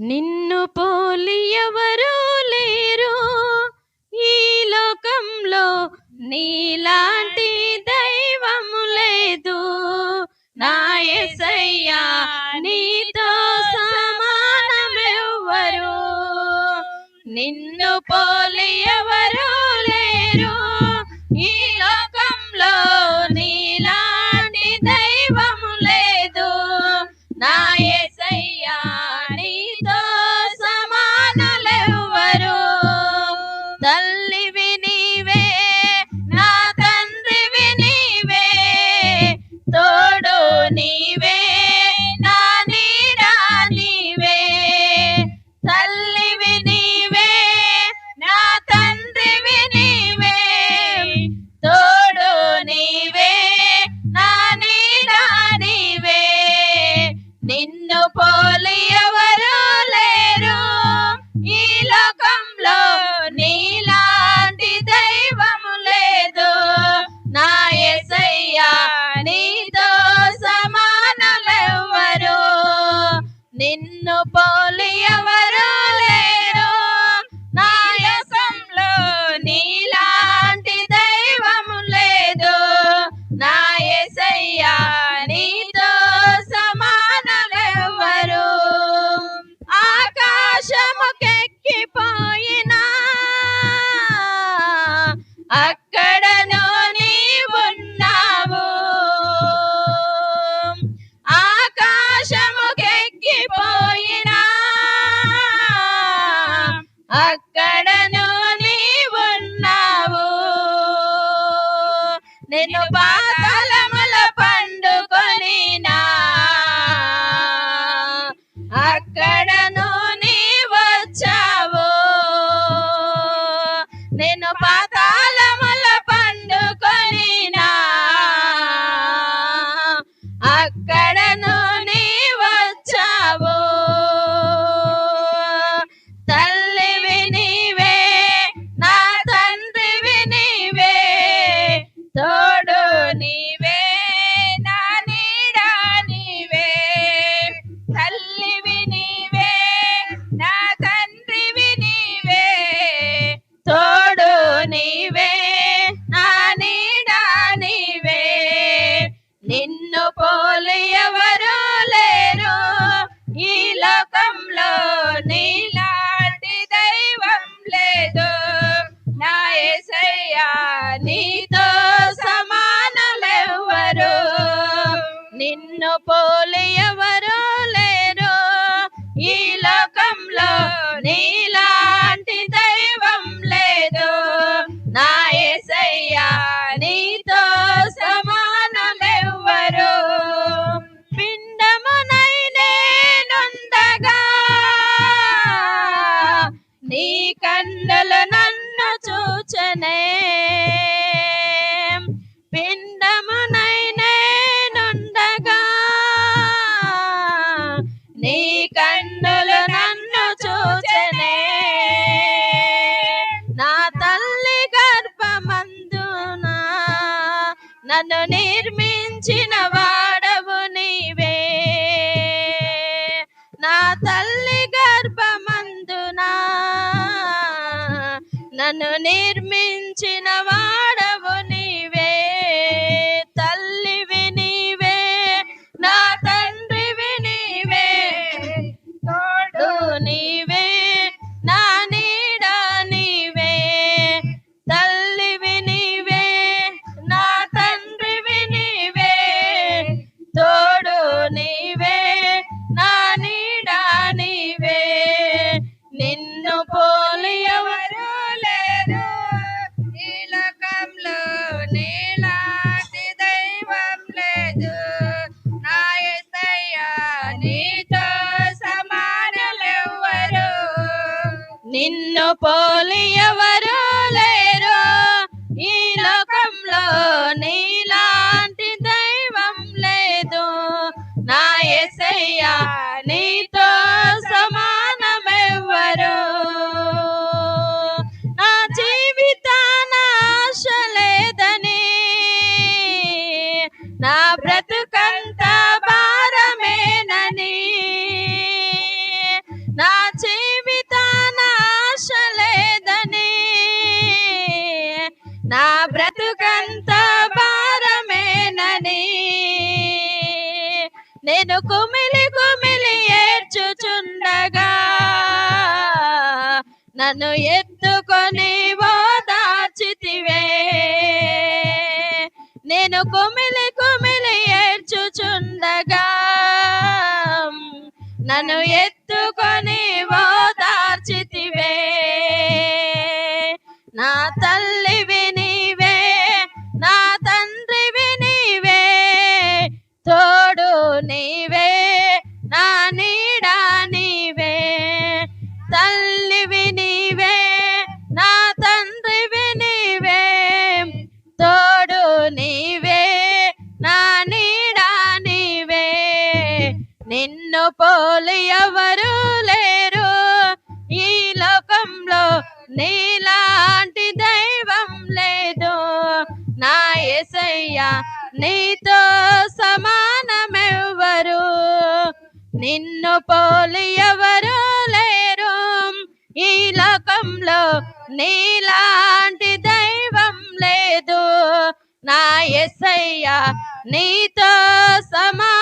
నిన్ను పోలి ఎవరూ లేరు. ఈ లోకంలో నీలాంటి దైవము లేదు. నా ఎసయ్యా నీతో సమానమెవ్వరు. నిన్ను పోలి ఎవరూ లేరు. ఈ లో నీతో సమానులెవ్వరు నిన్ను పోలి ఎవరు లేరు. నాయసంలో నీలాంటి దైవము లేదు. నాయసయ్యా నీతో సమానులెవ్వరు ఆకాశముకెక్కిపోయినా అక్కడను nobody. తోలి ఎవరో లేరు? ఈ లోకంలో నీలా నన్ను నిర్మించిన వాడవు నీవే. నా తల్లి గర్భమందునా? నన్ను నిర్మించిన నిన్ను పోలి ఎవరు లేరు ఈ లోకంలో నీ ఎత్తుకొనిచుండగా నన్ను ఎత్తుకొని ఓదార్చితివే నేను కుమిలి కుమిలి ఏడ్చుచుండగా. నన్ను ఎత్తుకొని ఓదార్చితివే నా తల్లి వినివే నా తండ్రి వినివే తోడు నీ నా ఎసయ్యా నీతో సమానమెవ్వరు? నిన్ను పోలి ఎవరు లేరు. ఈ లోకంలో నీలాంటి దైవం లేదు. నా ఎసయ్యా నీతో సమా